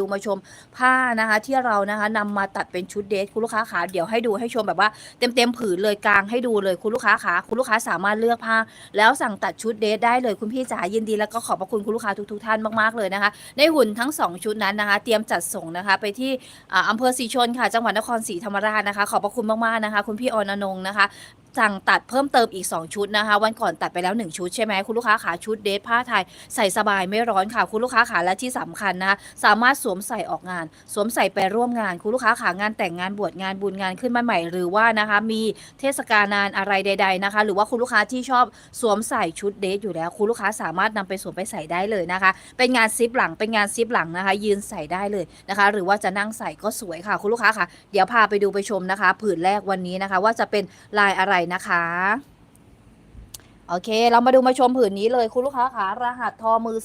ดูมาชมผ้านะคะ ที่เรานะคะนำมาตัดเป็นชุดเดทคุณลูกค้าขาเดี๋ยวให้ดูให้ชมแบบว่าเต็มเต็มๆผืนเลยกลางให้ดูเลยคุณลูกค้าขาคุณลูกค้าสามารถเลือกผ้า แล้วสั่งตัดชุดเดทได้เลยคุณพี่จ๋ายินดีแล้วก็ขอบพระคุณคุณลูกค้าทุกๆท่านมากๆเลยนะคะในหุ่นทั้ง 2 ชุดนั้นนะคะ เตรียมจัดส่งนะคะไปที่อำเภอศรีชนค่ะจังหวัดนครศรีธรรมราชนะคะ ขอบพระคุณมากๆนะคะ คุณพี่อนอนงนะคะ สั่งตัดเพิ่มเติมอีก 2 ชุดนะคะ วันก่อนตัดไปแล้ว 1 ชุดใช่ไหมคุณลูกค้าขาชุดเดทผ้าไทยใส่สบายไม่ร้อนค่ะ คุณลูกค้าขาและที่สำคัญนะคะสามารถสวมใส่ออกงาน สวมใส่ไปร่วมงาน คุณลูกค้าขางานแต่งงานบวชงานบุญงานขึ้นมาใหม่ หรือว่านะคะมีเทศกาลนานอะไรใด ๆนะคะ หรือว่าคุณลูกค้าที่ชอบสวมใส่ชุดเดทอยู่แล้ว คุณลูกค้าสามารถนำไปสวมไปใส่ได้เลยนะคะ เป็นงานซิปหลังเป็นงานซิปหลังนะคะ ยืนใส่ได้เลยนะคะ หรือว่าจะนั่งใส่ก็สวยค่ะ คุณลูกค้าค่ะเดี๋ยวพาไปดูไปชมนะคะ ผืนแรกวันนี้นะคะ ว่าจะเป็นลายอะไรนะคะ โอเค เรามาดูมาชมผืนนี้เลยคุณลูกค้าค่ะรหัสทอมือ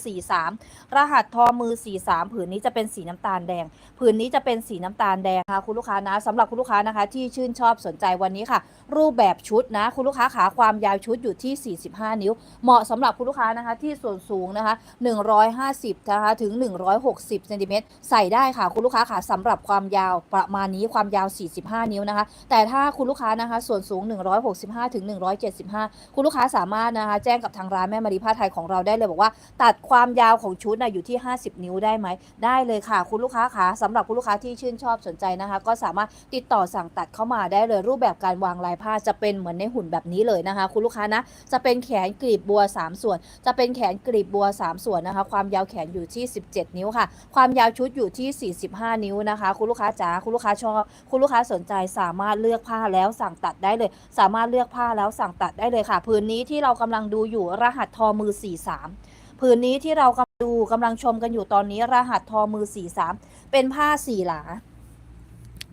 43 รหัสทอมือ 43 ผืนนี้จะเป็นสีน้ำตาลแดง ผืนนี้จะเป็นสีน้ำตาลแดงค่ะคุณลูกค้านะสำหรับคุณลูกค้านะคะ ที่ชื่นชอบสนใจวันนี้ค่ะ รูปแบบชุดนะคุณลูกค้าขาความยาวชุดอยู่ที่ 45 นิ้ว เหมาะสำหรับคุณลูกค้านะคะที่ส่วนสูงนะคะ 150นะคะถึง 160เซนติเมตรใส่ได้ค่ะคุณลูกค้าขาสำหรับความยาวประมาณนี้ความยาว 45 นิ้วนะคะ แต่ถ้าคุณลูกค้านะคะส่วนสูง 165ถึง175 คุณลูกค้าสามารถนะคะแจ้งกับทางร้านแม่มารีผ้าไทยของเราได้เลยบอกว่า ตัดความยาวของชุดนะอยู่ที่ 50 นิ้วได้ไหม ได้เลยค่ะ คุณลูกค้าขาสำหรับคุณลูกค้าที่ชื่นชอบสนใจนะคะ ก็สามารถติดต่อสั่งตัดเข้ามาได้เลยรูปแบบการวางลายผ้าจะเป็นเหมือนในหุ่นแบบนี้เลยนะคะ คุณลูกค้านะจะเป็นแขนกลีบบัว 3 ส่วน จะเป็นแขนกลีบบัว 3 ส่วนนะคะ ความยาวแขนอยู่ที่ 17 นิ้วค่ะ ความยาวชุดอยู่ที่ 45 นิ้วนะคะ คุณลูกค้าจ๋าคุณลูกค้าชอบคุณลูกค้าสนใจสามารถเลือกผ้าแล้วสั่งตัดได้เลย สามารถเลือกผ้าแล้วสั่งตัดได้เลยค่ะผืนนี้ที่เรากำลังดูอยู่รหัสทอมือ 43 ผืนนี้ที่เรากำลังดูกำลังชมกันอยู่ตอนนี้รหัสทอมือ 43 เป็นผ้าสี่หลา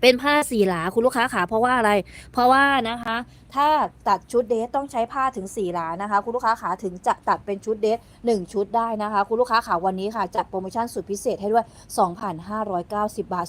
เป็นผ้าสีหลาคุณลูกค้าขาเพราะว่าอะไร เพราะว่านะคะ ถ้าตัดชุดเดทต้องใช้ผ้าถึง4หลานนะคะ คุณลูกค้าขาถึงจะตัดเป็นชุดเดท1 ชุดได้นะคะ คุณลูกค้าขาวันนี้ค่ะ จัดโปรโมชั่นสุดพิเศษให้ด้วย 2,590 บาท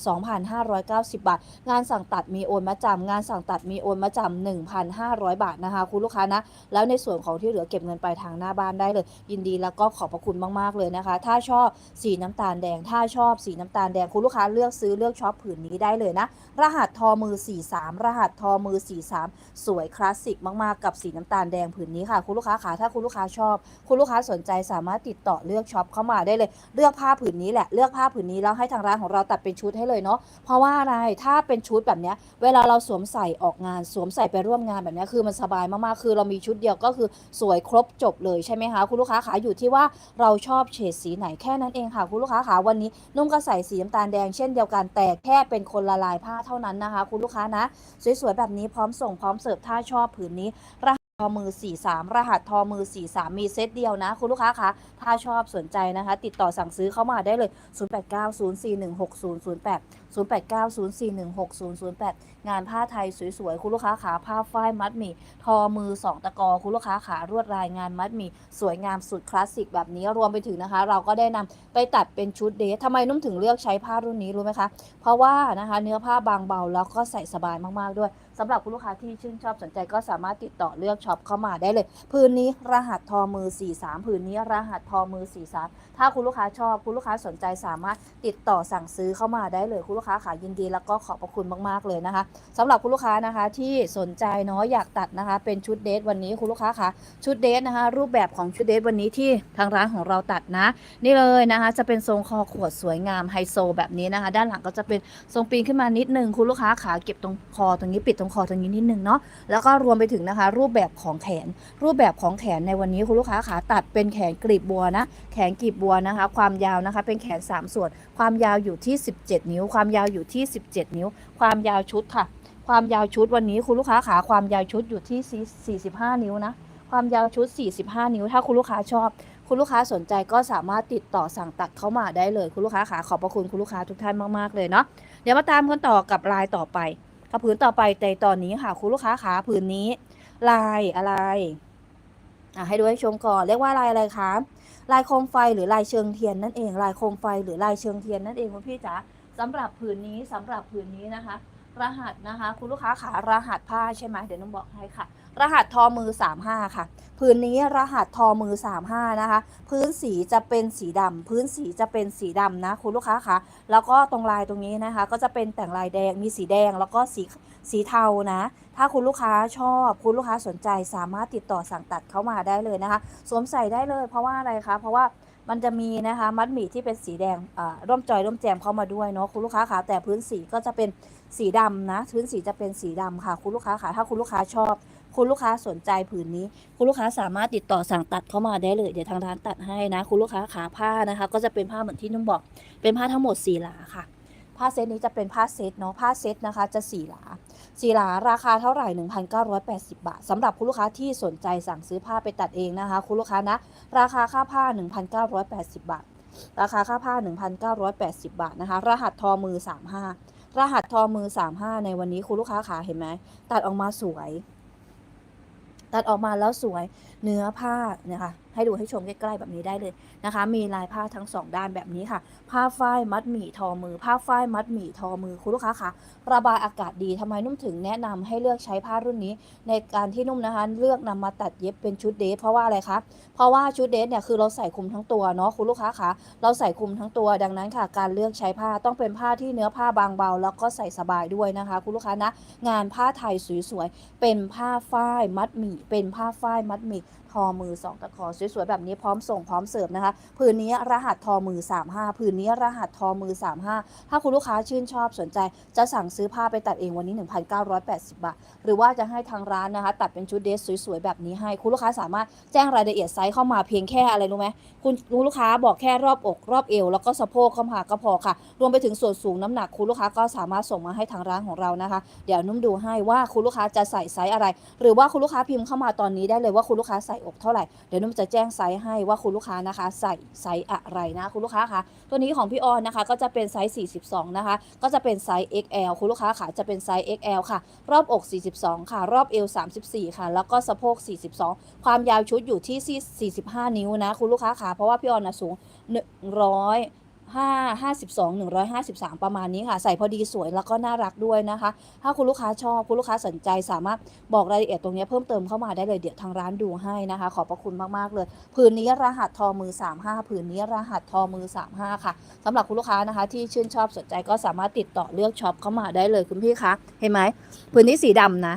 2,590 บาท งานสั่งตัดมีโอนมาจำงานสั่งตัดมีโอนมาจำ1,500 บาทนะคะ คุณลูกค้านะ แล้วในส่วนของที่เหลือเก็บเงินไปทางหน้าบ้านได้เลย ยินดีแล้วก็ขอบพระคุณมากๆเลยนะคะ ถ้าชอบสีน้ำตาลแดง ถ้าชอบสีน้ำตาลแดงคุณลูกค้าเลือกซื้อเลือกช็อปผืนนี้ได้เลยนะ รหัสทอมือ 43 รหัสทอมือ 43 สวยคลาสสิกมากๆกับสีน้ำตาลแดงผืนนี้ค่ะ คุณลูกค้าขาถ้าคุณลูกค้าชอบ คุณลูกค้าสนใจสามารถติดต่อเลือกช็อปเข้ามาได้เลย เลือกผ้าผืนนี้แหละเลือกผ้าผืนนี้แล้วให้ทางร้านของเราตัดเป็นชุดให้เลยเนาะเพราะว่าอะไรถ้าเป็นชุดแบบนี้เวลาเราสวมใส่ออกงานสวมใส่ไปร่วมงานแบบนี้คือมันสบายมากๆคือเรามีชุดเดียวก็คือสวยครบจบเลยใช่ไหมคะคุณลูกค้าขาอยู่ที่ว่าเราชอบเฉดสีไหนแค่นั้นเองค่ะคุณลูกค้าขาวันนี้นุ่มก็ใส่สีน้ำตาลแดงเช่นเดียวกันแต่แค่เป็นคนละลายผ้าเท่านั้นนะคะ คุณลูกค้านะ สวยๆแบบนี้พร้อมส่งพร้อมเสิร์ฟถ้าชอบผืนนี้รหัสทอมือ 43 รหัสทอมือ 43 มีเซตเดียวนะ คุณลูกค้าคะถ้าชอบสนใจนะคะ ติดต่อสั่งซื้อเข้ามาได้เลย 0890416008 0890416008 งานผ้าไทยสวยๆ คุณลูกค้าขาผ้าฝ้ายมัดหมี่ ทอมือ 2 ตะกอ คุณลูกค้าขารวดลายงานมัดหมี่ สวยงามสุดคลาสสิกแบบนี้รวมไปถึงนะคะ เราก็ได้นำไปตัดเป็นชุดเดททำไมนุ่มถึงเลือกใช้ผ้ารุ่นนี้รู้ไหมคะ เพราะว่านะคะเนื้อผ้าบางเบาแล้วก็ใส่สบายมากๆด้วยสำหรับคุณลูกค้าที่ชื่นชอบสนใจก็สามารถติดต่อเลือกช็อปเข้ามาได้เลยพื้นนี้รหัสทอมือ 43พื้นนี้รหัสทอมือ 43 ถ้าคุณลูกค้าชอบคุณลูกค้าสนใจสามารถติดต่อสั่งซื้อเข้ามาได้เลย คุณลูกค้าขายินดีแล้วก็ขอบพระคุณมากๆเลยนะคะสำหรับคุณลูกค้านะคะที่สนใจเนาะอยากตัดนะคะ เป็นชุดเดทวันนี้คุณลูกค้าคะชุดเดทนะคะ รูปแบบของชุดเดทวันนี้ที่ทางร้านของเราตัดนะ นี่เลยนะคะ จะเป็นทรงคอขวดสวยงามไฮโซแบบนี้นะคะ ด้านหลังก็จะเป็นทรงปีนขึ้นมานิดนึงคุณลูกค้าขาเก็บตรงคอตรงนี้ปิดตรงรงคอตรงนี้นิดนึงเนาะแล้วก็รวมไปถึงนะคะ รูปแบบของแขน รูปแบบของแขนในวันนี้คุณลูกค้าขาตัดเป็นแขนกลีบบัวนะ แขนกลีบบัวนะคะ ความยาวนะคะเป็นแขน 3 ส่วน ความยาวอยู่ที่ 17 นิ้ว ความยาวอยู่ที่ 17 นิ้ว ความยาวชุดค่ะ ความยาวชุดวันนี้คุณลูกค้าขาความยาวชุดอยู่ที่ 45 นิ้วนะความยาวชุด 45 นิ้ว ถ้าคุณลูกค้าชอบ คุณลูกค้าสนใจก็สามารถติดต่อสั่งตัดเข้ามาได้เลย คุณลูกค้าขาขอบพระคุณคุณลูกค้าทุกท่านมาก ๆ เลยเนาะ เดี๋ยวมาตามกันต่อกับลายต่อไป กับผืนต่อไปในตอนนี้ค่ะคุณลูกค้าขาผืนนี้ ลายอะไรอะให้ดูให้ชมก่อนเรียกว่าลายอะไรคะลายโคมไฟหรือลายเชิงเทียนนั่นเองลายโคมไฟหรือลายเชิงเทียนนั่นเองคุณพี่จ๋าสำหรับผืนนี้สำหรับผืนนี้นะคะ รหัสนะคะ คุณลูกค้าขารหัสผ้าใช่ไหมเดี๋ยวน้องบอกให้ค่ะ รหัสทอมือ 35 ค่ะ พื้นนี้รหัสทอมือ 35 นะคะ พื้นสีจะเป็นสีดำพื้นสีจะเป็นสีดำนะคุณลูกค้าคะแล้วก็ตรงลายตรงนี้นะคะ ก็จะเป็นแต่งลายแดงมีสีแดงแล้วก็สีสีเทานะ ถ้าคุณลูกค้าชอบคุณลูกค้าสนใจสามารถติดต่อสั่งตัดเข้ามาได้เลยนะคะ สวมใส่ได้เลย เพราะว่าอะไรคะเพราะว่ามันจะมีนะคะมัดหมี่ที่เป็นสีแดงอ่าร่มจอยร่มแจมเข้ามาด้วยเนาะคุณลูกค้าคะแต่พื้นสีก็จะเป็นสีดำนะพื้นสีจะเป็นสีดำค่ะ คุณลูกค้าคะถ้าคุณลูกค้าชอบ คุณลูกค้าสนใจผืนนี้ คุณลูกค้าสามารถติดต่อสั่งตัดเข้ามาได้เลย เดี๋ยวทางร้านตัดให้นะ คุณลูกค้าขาผ้านะคะ ก็จะเป็นผ้าเหมือนที่นุ่มบอก เป็นผ้าทั้งหมดสี่หลาค่ะผ้าเซตนี้จะเป็นผ้าเซตเนาะผ้าเซตนะคะจะสี่หลาสี่หลาราคาเท่าไหร่ 1,980 บาทสำหรับคุณลูกค้าที่สนใจสั่งซื้อผ้าไปตัดเองนะคะ คุณลูกค้านะ ราคาค่าผ้า 1,980 บาท ราคาค่าผ้า 1,980 บาทนะคะ รหัสทอมือ 35 รหัสทอมือ 35 ในวันนี้คุณลูกค้าขาเห็นไหมตัดออกมาสวย ตัดออกมาแล้วสวยเนื้อผ้านะคะ ให้ดูให้ชมใกล้ๆแบบนี้ได้เลยนะคะ มีลายผ้าทั้งสองด้านแบบนี้ค่ะ ผ้าฝ้ายมัดหมี่ทอมือ ผ้าฝ้ายมัดหมี่ทอมือคุณลูกค้าคะระบายอากาศดีทำไมนุ่มถึงแนะนำให้เลือกใช้ผ้ารุ่นนี้ ในการที่นุ่มนะคะ เลือกนำมาตัดเย็บเป็นชุดเดทเพราะว่าอะไรคะเพราะว่าชุดเดทเนี่ยคือเราใส่คลุมทั้งตัวเนาะคุณลูกค้าคะเราใส่คลุมทั้งตัวดังนั้นค่ะ การเลือกใช้ผ้าต้องเป็นผ้าที่เนื้อผ้าบางเบา แล้วก็ใส่สบายด้วยนะคะ คุณลูกค้านะงานผ้าไทยสวยๆเป็นผ้าฝ้ายมัดหมี่เป็นผ้าฝ้ายมัดหมี่ ทอมือสองตะขอสวยๆ แบบนี้พร้อมส่งพร้อมเสิร์ฟนะคะผืนนี้รหัสทอมือ 35ผืนนี้รหัสทอมือ 35 ถ้าคุณลูกค้าชื่นชอบสนใจ จะสั่งซื้อผ้าไปตัดเองวันนี้ 1,980 บาท หรือว่าจะให้ทางร้านนะคะ ตัดเป็นชุดเดรสสวยๆ แบบนี้ให้คุณลูกค้าสามารถแจ้งรายละเอียดไซส์เข้ามาเพียงแค่อะไรรู้ไหมคุณลูกค้าบอกแค่รอบอก รอบเอว แล้วก็สะโพกเข้ามาก็พอค่ะ รวมไปถึงส่วนสูงน้ำหนักคุณลูกค้าก็สามารถส่งมาให้ทางร้านของเรานะคะ เดี๋ยวนุ่มดูให้ว่าคุณลูกค้าจะใส่ไซส์อะไร หรือว่าคุณลูกค้าพิมพ์เข้ามาตอนนี้ได้เลยว่าคุณลูกค้าใส่อกเท่าไหร่ เดี๋ยวนุ่มจะแจ้งไซส์ให้ว่าคุณลูกค้านะคะ ใส่ไซส์อะไรนะคุณลูกค้าคะตัวนี้ของพี่ออนนะคะก็จะเป็นไซส์ 42 นะคะ ก็จะเป็นไซส์ XL คุณลูกค้าค่ะจะเป็นไซส์ XL ค่ะ รอบอก 42 ค่ะ รอบเอว 34 ค่ะ แล้วก็สะโพก 42 ความยาวชุดอยู่ที่ 45 นิ้วนะคุณลูกค้าค่ะเพราะว่าพี่ออนนะสูง 100 5 52 153 ประมาณนี้ค่ะ ใส่พอดีสวยแล้วก็น่ารักด้วยนะคะ ถ้าคุณลูกค้าชอบคุณลูกค้าสนใจสามารถบอกรายละเอียดตรงนี้เพิ่มเติมเข้ามาได้เลยเดี๋ยวทางร้านดูให้นะคะ ขอบพระคุณมากๆเลย ผืนนี้รหัสทอมือ 35 ผืนนี้รหัสทอมือ 35 ค่ะสำหรับคุณลูกค้านะคะ ที่ชื่นชอบสนใจก็สามารถติดต่อเลือกช็อปเข้ามาได้เลยคุณพี่คะเห็นไหมผืนนี้สีดำนะ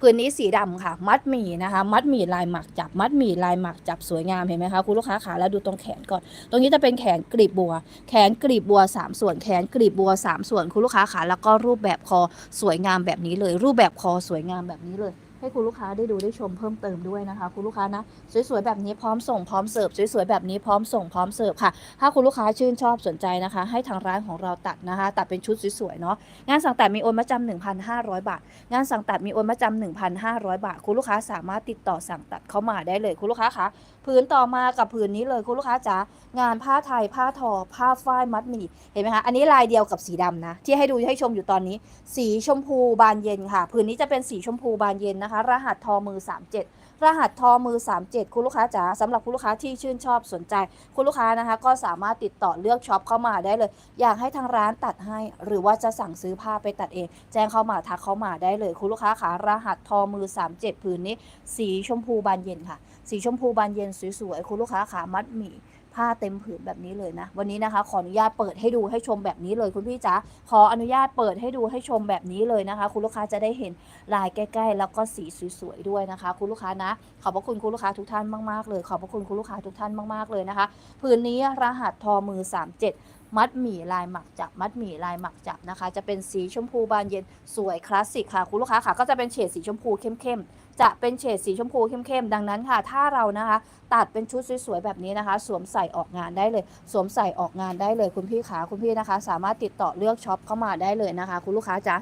พื้นนี้สีดำค่ะ มัดหมี่นะคะ มัดหมี่ลายหมักจับ มัดหมี่ลายหมักจับสวยงามเห็นไหมคะคุณลูกค้าขาแล้วดูตรงแขนก่อน ตรงนี้จะเป็นแขนกรีบบัว แขนกรีบบัว 3 ส่วน แขนกรีบบัว 3 ส่วนคุณลูกค้าขาแล้วก็รูปแบบคอสวยงามแบบนี้เลย รูปแบบคอสวยงามแบบนี้เลย ให้คุณลูกค้าได้ดูได้ชมเพิ่มเติมด้วยนะคะ คุณลูกค้านะ สวยๆแบบนี้พร้อมส่งพร้อมเสิร์ฟสวยๆแบบนี้พร้อมส่งพร้อมเสิร์ฟค่ะ ถ้าคุณลูกค้าชื่นชอบสนใจนะคะ ให้ทางร้านของเราตัดนะคะ ตัดเป็นชุดสวยๆเนาะงานสั่งตัดมีโอนมาจำ1,500 บาท งานสั่งตัดมีโอนมาจำ1,500 บาท คุณลูกค้าสามารถติดต่อสั่งตัดเข้ามาได้เลย คุณลูกค้าคะผืนต่อมากับผืนนี้เลยคุณลูกค้าจ๋างานผ้าไทยผ้าทอ ผ้าฝ้ายมัดหมี่เห็นไหมคะอันนี้ลายเดียวกับสีดำนะที่ให้ดูให้ชมอยู่ตอนนี้ สีชมพูบานเย็นค่ะ ผืนนี้จะเป็นสีชมพูบานเย็นนะคะรหัสทอมือ 37 รหัสทอมือ 37 คุณลูกค้าจ๋าสำหรับคุณลูกค้าที่ชื่นชอบสนใจ คุณลูกค้านะคะ ก็สามารถติดต่อเลือกช็อปเข้ามาได้เลย อยากให้ทางร้านตัดให้ หรือว่าจะสั่งซื้อผ้าไปตัดเอง แจ้งเข้ามาทักเข้ามาได้เลย คุณลูกค้าขารหัสทอมือ 37 ผืนนี้ สีชมพูบานเย็นค่ะ สีชมพูบานเย็นสวยๆคุณลูกค้าขามัดหมี่ ผ้าเต็มผืนแบบนี้เลยนะ วันนี้นะคะ ขออนุญาตเปิดให้ดูให้ชมแบบนี้เลยคุณพี่จ๋าขออนุญาตเปิดให้ดูให้ชมแบบนี้เลยนะคะ คุณลูกค้าจะได้เห็นลายใกล้ๆ แล้วก็สีสวยๆด้วยนะคะ คุณลูกค้านะ ขอบพระคุณคุณลูกค้าทุกท่านมากๆเลยขอบพระคุณคุณลูกค้าทุกท่านมากๆเลยนะคะผืนนี้รหัสทอมือ 37มัดหมี่ลายหมักจับมัดหมี่ลายหมักจับนะคะ จะเป็นสีชมพูบานเย็นสวยคลาสสิกค่ะ คุณลูกค้าค่ะ ก็จะเป็นเฉดสีชมพูเข้มๆ จะเป็นเฉดสีชมพูเข้มๆ ดังนั้นค่ะ ถ้าเรานะคะ ตัดเป็นชุดสวยๆ แบบนี้นะคะ สวมใส่ออกงานได้เลย สวมใส่ออกงานได้เลยคุณพี่ขาคุณพี่นะคะ สามารถติดต่อเลือกช็อปเข้ามาได้เลยนะคะ คุณลูกค้าจ๊ะ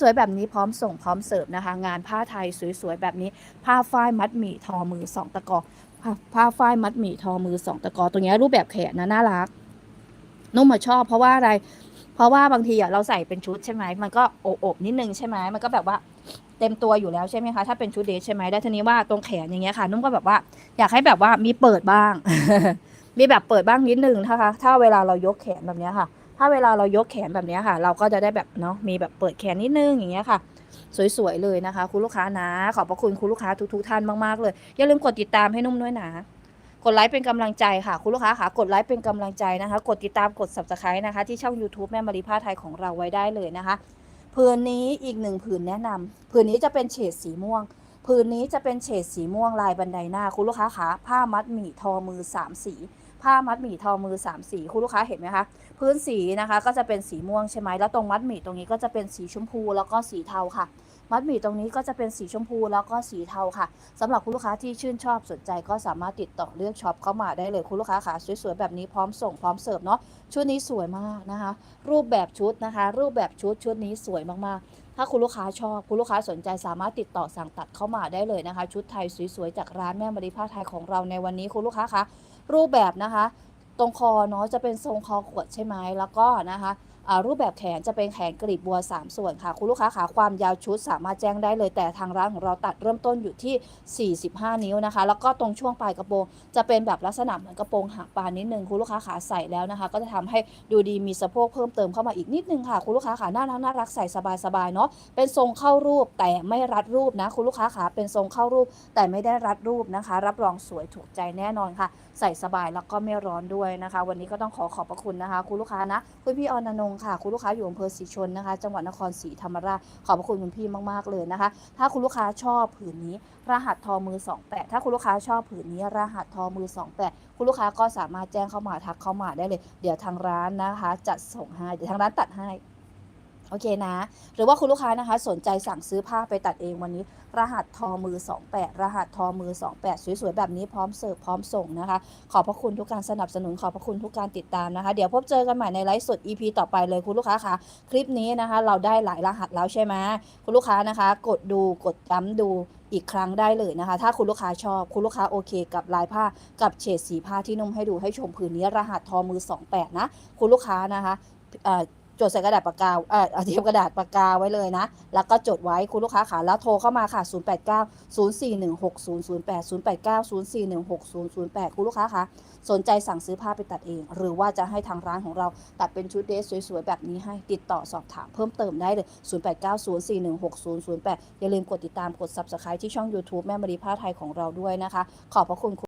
สวยๆ แบบนี้พร้อมส่งพร้อมเสิร์ฟนะคะ งานผ้าไทยสวยๆ แบบนี้ ผ้าฝ้ายมัดหมี่ทอมือสองตะกอผ้าฝ้ายมัดหมี่ทอมือสองตะกอตรงนี้รูปแบบแขนนะน่ารักนุ่มมาชอบเพราะว่าอะไร เพราะว่าบางทีอะเราใส่เป็นชุดใช่ไหมมันก็โอบๆนิดนึงใช่ไหมมันก็แบบว่า เต็มตัวอยู่แล้วใช่ไหมคะถ้าเป็นชุดเดทใช่ไหมแล้วทีนี้ว่าตรงแขนอย่างเงี้ยค่ะ นุ่มก็แบบว่าอยากให้แบบว่ามีเปิดบ้าง มีแบบเปิดบ้างนิดนึงนะคะ ถ้าเวลาเรายกแขนแบบเนี้ยค่ะ ถ้าเวลาเรายกแขนแบบเนี้ยค่ะ เราก็จะได้แบบเนาะมีแบบเปิดแขนนิดนึงอย่างเงี้ยค่ะ สวยๆเลยนะคะ คุณลูกค้านะ ขอบพระคุณคุณลูกค้าทุกๆท่านมากๆเลยอย่าลืมกดติดตามให้นุ่มด้วยนะกดไลค์เป็นกำลังใจค่ะ คุณลูกค้าค่ะกดไลค์เป็นกำลังใจนะคะ กดติดตามกด subscribe นะคะ ที่ช่อง YouTube แม่มารีผ้าไทยของเราไว้ได้เลยนะคะ ผืนนี้อีกหนึ่งผืนแนะนำผืนนี้จะเป็นเฉดสีม่วงผืนนี้จะเป็นเฉดสีม่วงลายบันไดหน้าคุณลูกค้าคะผ้ามัดหมี่ทอมือสามสี ผ้ามัดหมี่ทอมือสามสีคุณลูกค้าเห็นไหมคะ พื้นสีนะคะก็จะเป็นสีม่วงใช่ไหมแล้วตรงมัดหมี่ตรงนี้ก็จะเป็นสีชมพูแล้วก็สีเทาค่ะ มัดหมี่ตรงนี้ก็จะเป็นสีชมพูแล้วก็สีเทาค่ะสำหรับคุณลูกค้าที่ชื่นชอบสนใจก็สามารถติดต่อเลือกช็อปเข้ามาได้เลยคุณลูกค้าค่ะสวยๆแบบนี้พร้อมส่งพร้อมเสิร์ฟเนาะชุดนี้สวยมากนะคะ รูปแบบชุดนะคะ รูปแบบชุดชุดนี้สวยมากๆ ถ้าคุณลูกค้าชอบคุณลูกค้าสนใจสามารถติดต่อสั่งตัดเข้ามาได้เลยนะคะ ชุดไทยสวยๆจากร้านแม่มารีผ้าไทยของเราในวันนี้คุณลูกค้าคะรูปแบบนะคะ ตรงคอเนาะจะเป็นทรงคอขวดใช่ไหมแล้วก็นะคะ รูปแบบแขนจะเป็นแขนกรีบบัว 3 ส่วนค่ะ คุณลูกค้าขาความยาวชุดสามารถแจ้งได้เลย แต่ทางร้านของเราตัดเริ่มต้นอยู่ที่ 45 นิ้วนะคะ แล้วก็ตรงช่วงปลายกระโปรงจะเป็นแบบลักษณะเหมือนกระโปรงหักปานนิดนึงคุณลูกค้าขาใส่แล้วนะคะ ก็จะทำให้ดูดีมีสะโพกเพิ่มเติมเข้ามาอีกนิดนึงค่ะ คุณลูกค้าขาน่ารักน่ารักใส่สบายๆเนาะเป็นทรงเข้ารูปแต่ไม่รัดรูปนะคุณลูกค้าขาเป็นทรงเข้ารูป แต่ไม่ได้รัดรูปนะคะ รับรองสวยถูกใจแน่นอนค่ะ ใส่สบายแล้วก็ไม่ร้อนด้วยนะคะ วันนี้ก็ต้องขอขอบพระคุณนะคะ คุณลูกค้านะ คุณพี่ออนอนงค์ค่ะ คุณลูกค้าอยู่อำเภอศรีชนนะคะ จังหวัดนครศรีธรรมราชขอบพระคุณคุณพี่มากๆเลยนะคะ ถ้าคุณลูกค้าชอบผืนนี้ รหัสทอมือ 28 ถ้าคุณลูกค้าชอบผืนนี้ รหัสทอมือ 28 คุณลูกค้าก็สามารถแจ้งเข้ามาทักเข้ามาได้เลย เดี๋ยวทางร้านนะคะจัดส่งให้เดี๋ยวทางร้านตัดให้ โอเคนะ หรือว่าคุณลูกค้านะคะ สนใจสั่งซื้อผ้าไปตัดเองวันนี้ รหัสทอมือ 28 รหัสทอมือ 28 สวยๆ แบบนี้พร้อมเสิร์ฟพร้อมส่งนะคะ ขอบพระคุณทุกการสนับสนุนขอบพระคุณทุกการติดตามนะคะ เดี๋ยวพบเจอกันใหม่ในไลฟ์สด EP ต่อไปเลยคุณลูกค้าคะคลิปนี้นะคะ เราได้หลายรหัสแล้วใช่ไหมคุณลูกค้านะคะ กดดูกดย้ำดูอีกครั้งได้เลยนะคะ ถ้าคุณลูกค้าชอบคุณลูกค้าโอเค กับลายผ้ากับเฉดสีผ้าที่นุ่มให้ดูให้ชมผืนนี้รหัสทอมือ 28 นะ คุณลูกค้านะคะ จดใส่กระดาษปากกาเอ่อเอาเตรียมกระดาษปากกาไว้เลยนะ แล้วก็จดไว้คุณลูกค้าค่ะแล้วโทรเข้ามาค่ะ 089 0416 008 089 0416 008 คุณลูกค้าคะสนใจสั่งซื้อผ้าไปตัดเอง หรือว่าจะให้ทางร้านของเราตัดเป็นชุดเดรสสวยๆ แบบนี้ให้ติดต่อสอบถามเพิ่มเติมได้เลย 0890416008 อย่าลืมกดติดตามกด subscribe ที่ช่อง YouTube แม่มารีผ้าไทยของเราด้วยนะคะ ขอบพระคุณ